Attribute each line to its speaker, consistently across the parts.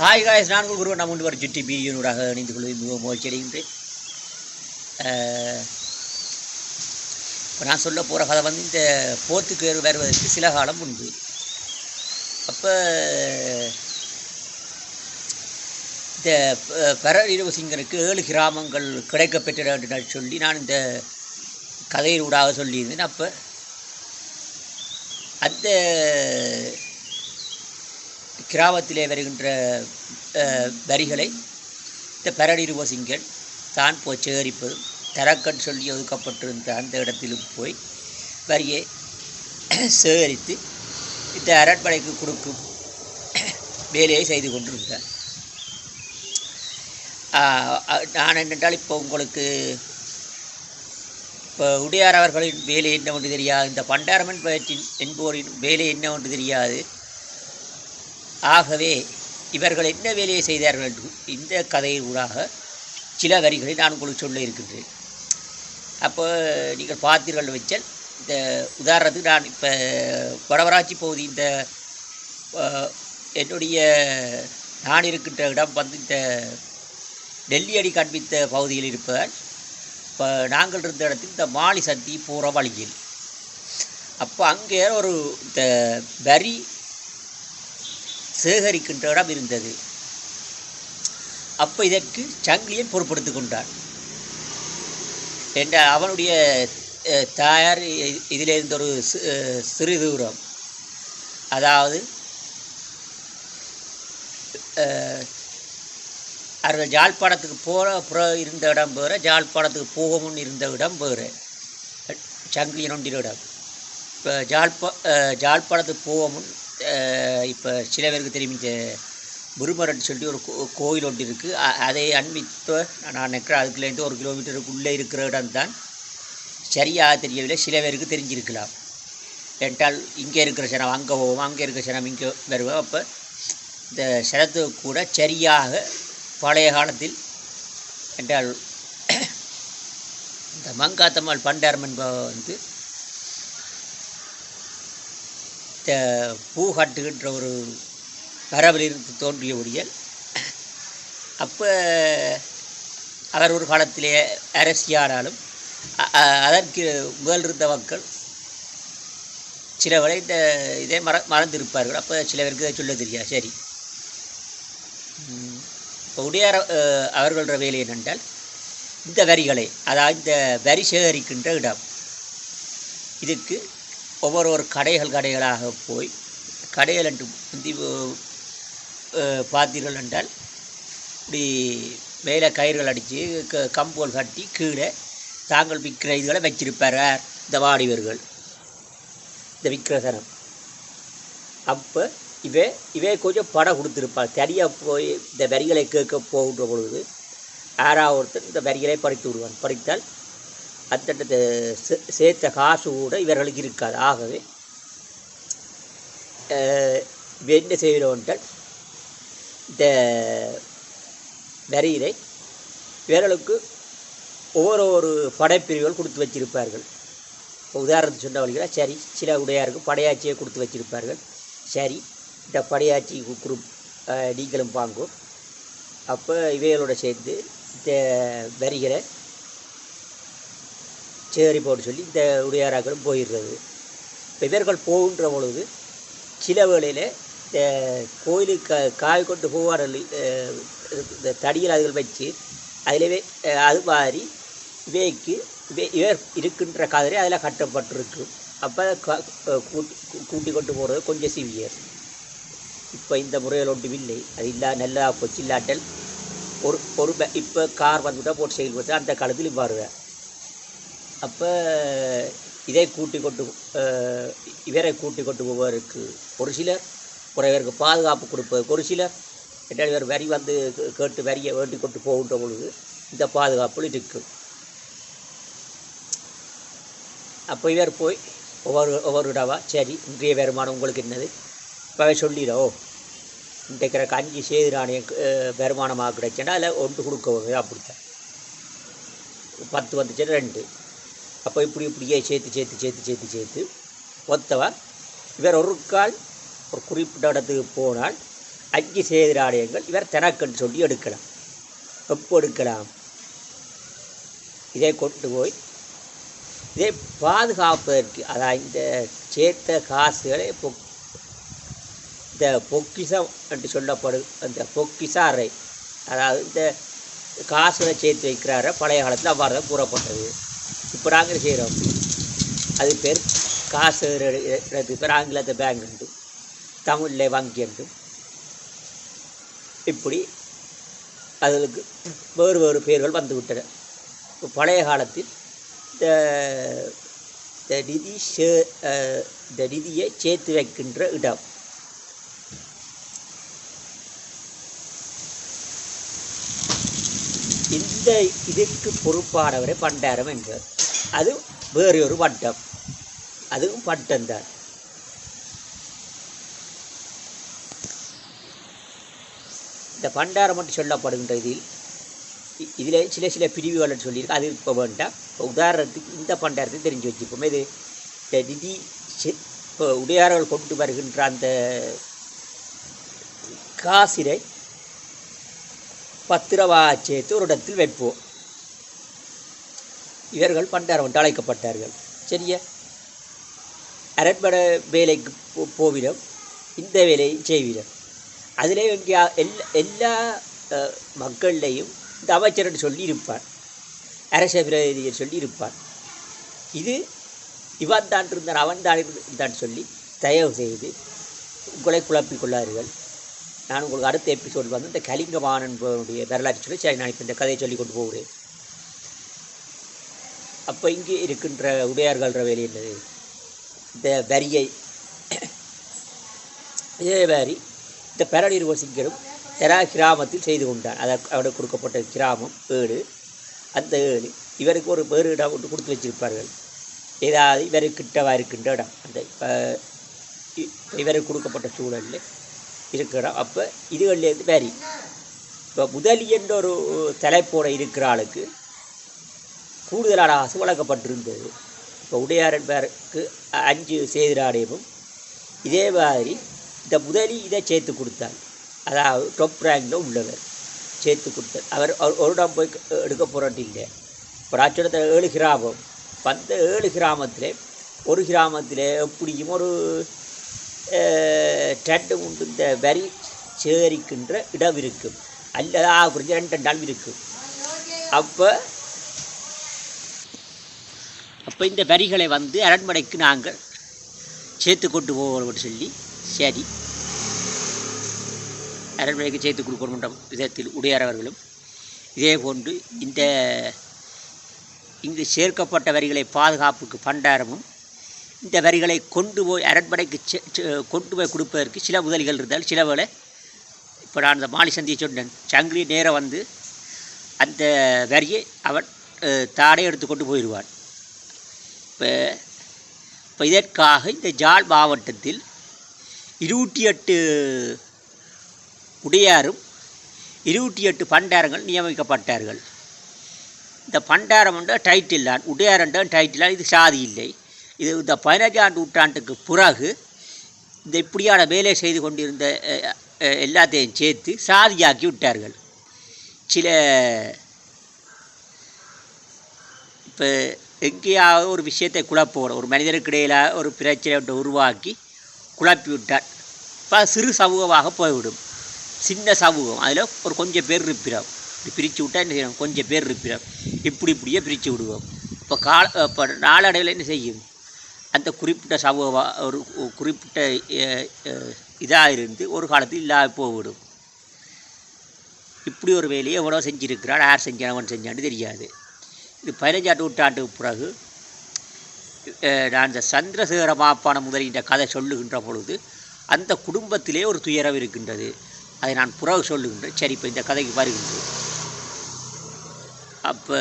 Speaker 1: Hi guys நான்கு குருவன் குரு நான் வர ஜிட்டி பீரியனூடாக இணைந்து கொள்வது மிகவும் மகிழ்ச்சி அடைகின்றேன். இப்போ நான் சொல்ல போகிற கதை வந்து இந்த போத்துக்கு வருவதற்கு சில காலம் முன்பு. அப்போ இந்த பரஇரவசிங்கனுக்கு ஏழு கிராமங்கள் கிடைக்கப்பெற்ற என்று சொல்லி நான் இந்த கதையினூடாக சொல்லியிருந்தேன். அப்போ அந்த கிராமத்திலே வருகின்ற வரிகளை இந்த பரடிருவசிங்கன் தான் போய் சேகரிப்பதும் தரக்கன் சொல்லி ஒதுக்கப்பட்டிருந்த அந்த இடத்திலும் போய் வரியை சேகரித்து இந்த அரண்மனைக்கு கொடுக்கும் வேலையை செய்து கொண்டிருந்தார். நான் என்னென்றால் இப்போ உங்களுக்கு இப்போ உடையார் அவர்களின் வேலை என்னவென்று தெரியாது இந்த பண்டாரமன் பயிற்சின் என்போரின் வேலை என்னவென்று தெரியாது. ஆகவே இவர்கள் என்ன வேலையை செய்தார்கள் என்று இந்த கதையின் ஊடாக சில வரிகளை நான் உங்களுக்கு சொல்ல இருக்கின்றேன். அப்போ நீங்கள் பார்த்தீர்கள் வச்சால் இந்த உதாரணத்துக்கு நான் இப்போ வடவராட்சி பகுதி இந்த என்னுடைய நான் இருக்கின்ற இடம் வந்து இந்த டெல்லி அடி காண்பித்த பகுதியில் இருப்பதால் இப்போ நாங்கள் இருந்த இடத்தில் இந்த மாலி சந்தி போகிற வழியில் அப்போ அங்கே ஒரு இந்த வரி சேகரிக்கின்ற இடம் இருந்தது. அப்போ இதற்கு சங்கிலியன் பொறுப்படுத்திக் கொண்டான். என்ற அவனுடைய தாயார் இ- இருந்த ஒரு சிறு தூரம். அதாவது அஹ், அவர்கள் ஜாழ்ப்பாணத்துக்கு போகிற புற இருந்த இடம் வேறு ஜாழ்ப்பாணத்துக்கு போக முன் இருந்த இடம் வேறு. சங்கிலியன் ஒன்றிய இடம். இப்போ ஜாழ்ப்பா ஜாழ்ப்பாணத்துக்கு போக முன் இப்போ சில பேருக்கு தெரியும் இந்த முருமரன் சொல்லி ஒரு கோயில் ஒன்று இருக்குது அதை அண்மித்த நான் நிற்கிற அதுக்குலேருந்து ஒரு கிலோமீட்டருக்குள்ளே இருக்கிற இடம் தான். சரியாக தெரியவில்லை. சில பேருக்கு தெரிஞ்சிருக்கலாம். என்றால் இங்கே இருக்கிற சனம் அங்கே போவோம் அங்கே இருக்கிற சனம் இங்கே வருவோம். அப்போ இந்த சனத்து கூட சரியாக பழைய காலத்தில் என்றால் இந்த மங்காத்தம்மாள் பண்டாரம் என்பவர் வந்து இந்த பூ காட்டுகின்ற ஒரு பரவலிருந்து தோன்றிய ஒடியல் அப்போ அவர் ஒரு காலத்திலே அரசியானாலும் அதற்கு முதல் இருந்த மக்கள் சில இந்த இதே மற மறந்திருப்பார்கள். அப்போ சில பேருக்கு இதை சொல்ல தெரியாது. சரி. இப்போ உடையார் அவர்களோட வேலை என்னென்றால் இந்த வரிகளை அதாவது இந்த வரி சேகரிக்கின்ற இடம் இதுக்கு ஒவ்வொரு ஒரு கடைகள் கடைகளாக போய் கடைகள் என்று முந்தி பார்த்தீர்கள் என்றால் இப்படி மேலே கயிறுகள் அடித்து க கம்போல் கட்டி கீழே தாங்கள் விற்கிற இதுகளை வச்சிருப்பார் இந்த வாடிவர்கள் இந்த விக்கிரசனம் அப்போ இவே இவே கொஞ்சம் படம் கொடுத்துருப்பார். தனியாக போய் இந்த வரிகளை கேட்க போகின்ற பொழுது யாராவது ஒருத்தர் இந்த வரிகளை பறித்து விடுவான் பறித்தால் அத்தட்ட சே- சேர்த்த காசு கூட இவர்களுக்கு இருக்காது. ஆகவே என்ன செய்கிறோம் இந்த வரியிலை இவர்களுக்கு ஒவ்வொரு ஒரு படைப்பிரிவுகள் கொடுத்து வச்சிருப்பார்கள். இப்போ உதாரணத்துக்கு சொன்ன வழிகளா சரி சில உடையாருக்கு படையாட்சியை கொடுத்து வச்சிருப்பார்கள். சரி இந்த படையாட்சி குரூப் நீங்களும் பாங்கும் அப்போ இவைகளோட சேர்ந்து இந்த வரிகளை சேரி போட்டு சொல்லி இந்த உடையாராக்களும் போயிடுறது. இப்போ இவர்கள் போகின்ற பொழுது சில வேளையில் இந்த கோயிலுக்கு கா- காய் கொண்டு போவார்கள் இந்த தடியில் அதுகள் வச்சு அதிலவே அது மாதிரி இவைக்கு இவை இவர் இருக்கின்ற கதிரை அதில் கட்டப்பட்டிருக்கு. அப்போ கூட்டி கூட்டி கொண்டு போகிறது கொஞ்சம் சிவியர். இப்போ இந்த முறையில் ஒன்றும் இல்லை. அது இல்லா நல்லா போச்சு இல்லாட்டல் ஒரு ஒரு இப்போ கார் வந்துவிட்டால் போட்டு செயல்பட்டு அந்த காலத்தில் வருவேன் அப்போ இதை கூட்டி கொண்டு இவரை கூட்டி கொண்டு போவதற்கு ஒரு சிலர் ஒரு இவருக்கு பாதுகாப்பு கொடுப்பதற்கு ஒரு சிலர் இவர் வரி வந்து கேட்டு வரியை வேண்டி கொண்டு போகின்ற பொழுது இந்த பாதுகாப்பு இருக்கும் அப்போ இவர் போய் ஒவ்வொரு ஒவ்வொரு இடவா சரி இன்றைய வருமானம் உங்களுக்கு என்னது? இப்போ சொல்லிடோ இன்றைக்கு அஞ்சு சேது நாணயம் வருமானமாக கிடைச்சேன்னா அதில் ஒன்று கொடுக்க அப்படித்தான். பத்து வந்துச்சுன்னா ரெண்டு. அப்போ இப்படி இப்படியே சேர்த்து சேர்த்து சேர்த்து சேர்த்து சேர்த்து. ஒத்தவா? இவர் ஒரு கால் ஒரு குறிப்பிட்ட இடத்துக்கு போனால் அஞ்சு சேதிராலயங்கள் இவர் தனக்கென்று சொல்லி எடுக்கலாம். எப்போ எடுக்கலாம்? இதை கொண்டு போய் இதை பாதுகாப்பதற்கு அதான் இந்த சேர்த்த காசுகளை பொக் இந்த பொக்கிசம் என்று சொல்லப்படும் அந்த பொக்கிசாரை அதாவது இந்த காசுகளை சேர்த்து வைக்கிறார பழைய காலத்தில் அவ்வாறு தான் கூறப்பட்டது. இப்போ நாங்கள் செய்கிறோம் அது பேர் காசு எடுத்து பேர் ஆங்கிலத்தை பேங்க் உண்டு. தமிழில் வங்கி உண்டு. இப்படி அதுக்கு வேறு வேறு பேர்கள் வந்து விட்டன. இப்போ பழைய காலத்தில் இந்த நிதி சே இந்த நிதியை சேர்த்து வைக்கின்ற இடம். இந்த இதற்கு பொறுப்பானவரை பண்டாரம் என்றார். அது வேறு ஒரு வட்டம் அதுவும் பட்டம்தான் இந்த பண்டாரம் மட்டும் சொல்லப்படுகின்ற இதில் இதில் சில சில பிரிவுகள் சொல்லியிருக்கு. அது இப்போ வேண்டாம். இப்போ உதாரணத்துக்கு இந்த பண்டாரத்தை தெரிஞ்சு வச்சுப்போம். இது இந்த நிதி செ- இப்போ உடையார்கள் கொண்டு வருகின்ற அந்த காசினை பத்திரவா சேர்த்து ஒரு இடத்தில் வைப்போம். இவர்கள் பண்டாரம் என்று அழைக்கப்பட்டார்கள். சரியா? அரண்மனை வேலைக்கு போ போவிடம். இந்த வேலையை செய்விடம். அதிலே எங்கேயா எல்லா எல்லா அஹ், மக்கள்லையும் இந்த அமைச்சர்னு சொல்லி இருப்பார் அரச பிரதிநிதியை சொல்லி இருப்பார் இது இவன் தான் இருந்தான் அவன் தான் இருந்தான் சொல்லி தயவு செய்து உங்களை குழப்பிக் கொள்ளார்கள் நான் உங்களுக்கு அடுத்த எபிசோடு வந்து இந்த கலிங்கவான் வரலாற்று சொல்லி சரி நான் இப்போ இந்த கதையை சொல்லி கொண்டு போகிறேன். அப்போ இங்கே இருக்கின்ற உடையார்கள் வேலை என்னது? இந்த வரியை இதே மாதிரி இந்த பெரநீர் வசிக்கரும் தெரா கிராமத்தில் செய்து கொண்டான் அதற்கு அவனுக்கு கொடுக்கப்பட்ட கிராமம் ஏழு அந்த ஏழு இவருக்கு ஒரு வேறு இடம் ஒன்று கொடுத்து வச்சிருப்பார்கள். ஏதாவது இவருக்கிட்டவா இருக்கின்ற இடம். அந்த இவருக்கு கொடுக்கப்பட்ட சூழலில் இருக்கிற அப்போ இதுகள்லேருந்து வேறி இப்போ முதலி என்ற ஒரு தலைப்போட இருக்கிற ஆளுக்கு கூடுதலான ஆசை வழங்கப்பட்டிருந்தது. இப்போ உடையாரன் பேருக்கு அஞ்சு சேதிராடையமும் இதே மாதிரி இந்த முதலி இதை சேர்த்து கொடுத்தார். அதாவது டொப் ரேங்கில் உள்ளவர் சேர்த்து கொடுத்தார். அவர் அவர் ஒரு இடம் போய் எடுக்க போகிறது இல்லை. இப்போ ராட்சணத்தை ஏழு கிராமம். வந்த ஏழு கிராமத்தில் ஒரு கிராமத்தில் எப்படியும் ஒரு ரெண்டு உண்டு இந்த வரி சேகரிக்கின்ற இடம் இருக்கும். அல்லது ஆ ரெண்டு ரெண்டு நாள் இருக்கும். அப்போ அப்போ இந்த வரிகளை வந்து அரண்மனைக்கு நாங்கள் சேர்த்து கொண்டு போவோம்னு சொல்லி சரி. அரண்மனைக்கு சேர்த்து கொடுக்கணுன்ற விதத்தில் உடையாரவர்களும் இதே போன்று இந்த இங்கு சேர்க்கப்பட்ட வரிகளை பாதுகாப்புக்கு பண்டாரமும் இந்த வரிகளை கொண்டு போய் அரண்மனைக்கு செ- கொண்டு போய் கொடுப்பதற்கு சில உதவிகள் இருந்தால் சில இப்போ நான் அந்த மாலி சந்தியை சொன்னேன். சங்கிலி நேரம் வந்து அந்த வரியை அவன் தானே எடுத்து கொண்டு போயிடுவான். இப்போ இப்போ இதற்காக இந்த ஜாழ் மாவட்டத்தில் இருபத்தி எட்டு உடையாரும் இருபத்தி எட்டு பண்டாரங்கள் நியமிக்கப்பட்டார்கள். இந்த பண்டாரம் என்ற டைட்டில் தான் உடையார் என்ற டைட்டில் தான் இது சாதி இல்லை. இது இந்த பதினஞ்சாம் நூற்றாண்டுக்கு பிறகு இந்த இப்படியான வேலை செய்து கொண்டிருந்த எல்லாத்தையும் சேர்த்து சாதியாக்கி விட்டார்கள். சில இப்போ எங்கேயாவது ஒரு விஷயத்தை குழப்போம் ஒரு மனிதருக்கிடையில் ஒரு பிரச்சனை உருவாக்கி குழப்பி விட்டார் இப்போ சிறு சமூகமாக போய்விடும். சின்ன சமூகம் அதில் ஒரு கொஞ்சம் பேர் இருப்பிடும் இப்படி பிரித்து விட்டால் என்ன செய்யணும்? கொஞ்சம் பேர் இருப்பிடும் இப்படி இப்படியே பிரித்து விடுவோம். இப்போ கால இப்போ நாளடைவில் என்ன செய்யும்? அந்த குறிப்பிட்ட சமூக ஒரு குறிப்பிட்ட இதாக இருந்து ஒரு காலத்தில் இல்லாத போய்விடும். இப்படி ஒரு வேலையை எவ்வளோ செஞ்சுருக்கிறான் யார் செஞ்சான் அவன் செஞ்சான்னு தெரியாது. இது பதினஞ்சாம் நூற்றாண்டுக்கு பிறகு நான் இந்த சந்திரசேகர மாப்பான முதலின்ற கதை சொல்லுகின்ற பொழுது அந்த குடும்பத்திலே ஒரு துயரம் இருக்கின்றது. அதை நான் புறவு சொல்லுகின்றேன். சரி இப்போ இந்த கதைக்கு வருகின்றது அப்போ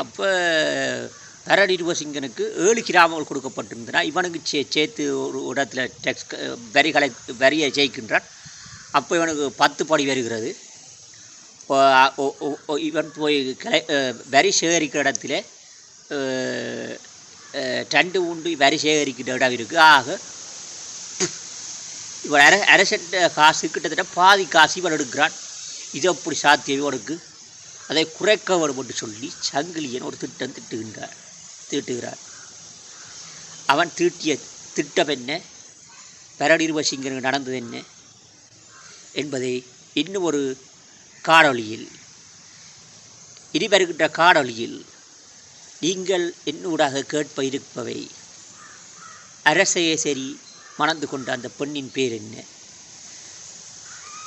Speaker 1: அப்போ பரடிருவசிங்கனுக்கு ஏழு கிராமங்கள் கொடுக்கப்பட்டிருந்தன. இவனுக்கு சே சேர்த்து ஒரு இடத்துல டெக்ஸ் வரிகளை வரியை ஜெயிக்கின்றான். அப்போ இவனுக்கு பத்து படி வருகிறது. இவன் போய் கிளை வரி சேகரிக்கிற இடத்துல ரெண்டு உண்டு வரி சேகரிக்கிற இடம் இருக்குது ஆக இவன் அர அரசன் காசு கிட்டத்தட்ட பாதி காசு இவன் எடுக்கிறான். இது அப்படி சாத்தியம் இவனுக்கு? அதை குறைக்க வேண்டும் என்று சொல்லி சங்கிலியன் ஒரு திட்டம் திட்டுகின்றார் தீட்டுகிறார். அவன் தீட்டிய திட்டம் என்ன? பரடிர்வசிங்கனுக்கு நடந்தது என்ன? என்பதை இன்னும் ஒரு காணொளியில் இனி வருகின்ற காணொளியில் நீங்கள் என்னூடாக கேட்ப இருப்பவை அரசையே சரி மணந்து கொண்ட அந்த பெண்ணின் பேர் என்ன?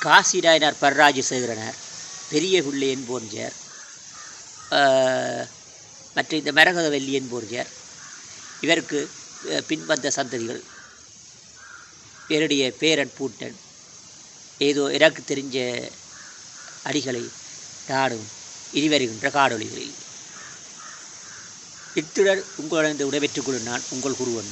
Speaker 1: காசிராயனார் பரராஜசேகரனார் பெரிய பிள்ளை என்போன்றார் மற்ற இந்த மரகதவல்லி என்போன்றார் இவருக்கு பின்வந்த சந்ததிகள். இவருடைய பேரன் பூட்டன். ஏதோ எனக்கு தெரிஞ்ச அடிகளை நாடும் இனி வருகின்ற இத்துடன் உங்களிடம் விடைபெற்றுக் கொள்ளும் நான் உங்கள் குருவன்.